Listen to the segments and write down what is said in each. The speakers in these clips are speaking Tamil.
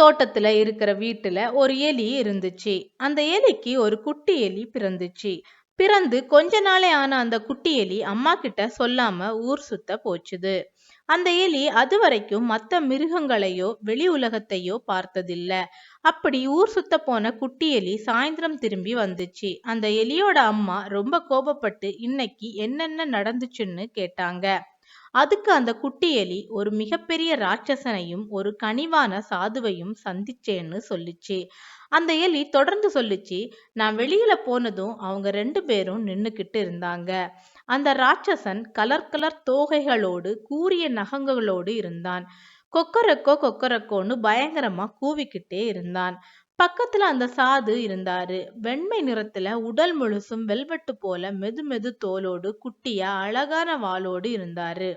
தோட்டத்துல இருக்கிற வீட்டுல ஒரு எலி இருந்துச்சு. அந்த எலிக்கு ஒரு குட்டி எலி பிறந்துச்சு. பிறந்து கொஞ்ச நாளே ஆன அந்த குட்டி எலி அம்மா கிட்ட சொல்லாம ஊர் சுத்த போச்சுது. அந்த எலி அது வரைக்கும் மற்ற மிருகங்களையோ வெளி உலகத்தையோ பார்த்ததில்ல. அப்படி ஊர் சுத்த போன குட்டி எலி சாயந்தரம் திரும்பி வந்துச்சு. அந்த எலியோட அம்மா ரொம்ப கோபப்பட்டு இன்னைக்கு என்னென்ன நடந்துச்சுன்னு கேட்டாங்க. அதுக்கு அந்த குட்டி எலி ஒரு மிகப்பெரிய ராட்சசனையும் ஒரு கனிவான சாதுவையும் சந்திச்சேன்னு சொல்லிச்சு. அந்த எலி தொடர்ந்து சொல்லிச்சு நான் வெளியில போனதும் அவங்க ரெண்டு பேரும் நின்னுக்கிட்டு இருந்தாங்க. அந்த ராட்சசன் கலர் கலர் தோகைகளோடு கூரிய நகங்களோடு இருந்தான். கொக்கரக்கோ கொக்கரக்கோன்னு பயங்கரமா கூவிக்கிட்டே இருந்தான். பக்கத்துல அந்த சாது இருந்தாரு. வெண்மை நிறத்துல உடல் முழுசும் வெல்வெட்டு போல மெது மெது தோலோடு குட்டியா அழகான வாளோடு இருந்தாரு.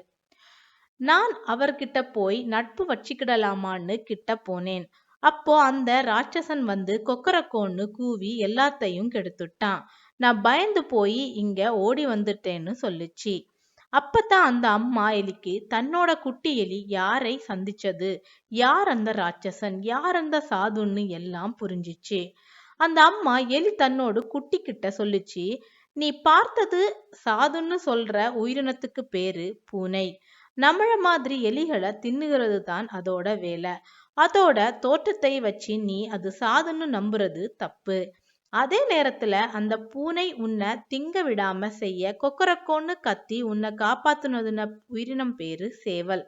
நான் அவர்கிட்ட போய் நட்பு வச்சுக்கிடலாமான்னு கிட்ட போனேன். அப்போ அந்த ராட்சசன் வந்து கொக்கரக்கோன்னு கூவி எல்லாத்தையும் கெடுத்துட்டான். நான் பயந்து போய் இங்க ஓடி வந்துட்டேன்னு சொல்லுச்சு. அப்பதான் அந்த அம்மா எலிக்கு தன்னோட குட்டி எலி யாரை சந்திச்சது? யார் அந்த ராட்சசன்? யார் அந்த சாதுன்னு எல்லாம் புரிஞ்சிச்சு. அந்த அம்மா எலி தன்னோடு குட்டி கிட்ட சொல்லுச்சு நீ பார்த்தது சாதுன்னு சொல்ற உயிரினத்துக்கு பேரு பூனை. நம்மள மாதிரி எலிகளை தின்னுகிறது தான் அதோட வேலை. அதோட தோற்றத்தை வச்சு நீ அது சாதுன்னு நம்புறது தப்பு. அதே நேரத்துல அந்த பூனை உன்னை திங்க விடாம செய்ய கொக்கரக்கோன்னு கத்தி உன்னை காப்பாத்துனதுன உயிரினம் பேரு சேவல்.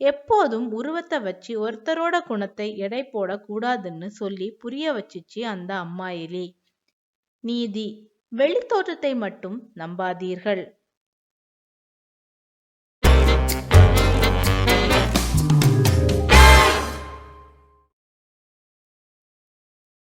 எப்போதும் உருவத்தை வச்சு ஒருத்தரோட குணத்தை எடை போட கூடாதுன்னு சொல்லி புரிய வச்சுச்சு அந்த அம்மா எலி. நீதி. வெளித்தோற்றத்தை மட்டும் நம்பாதீர்கள்.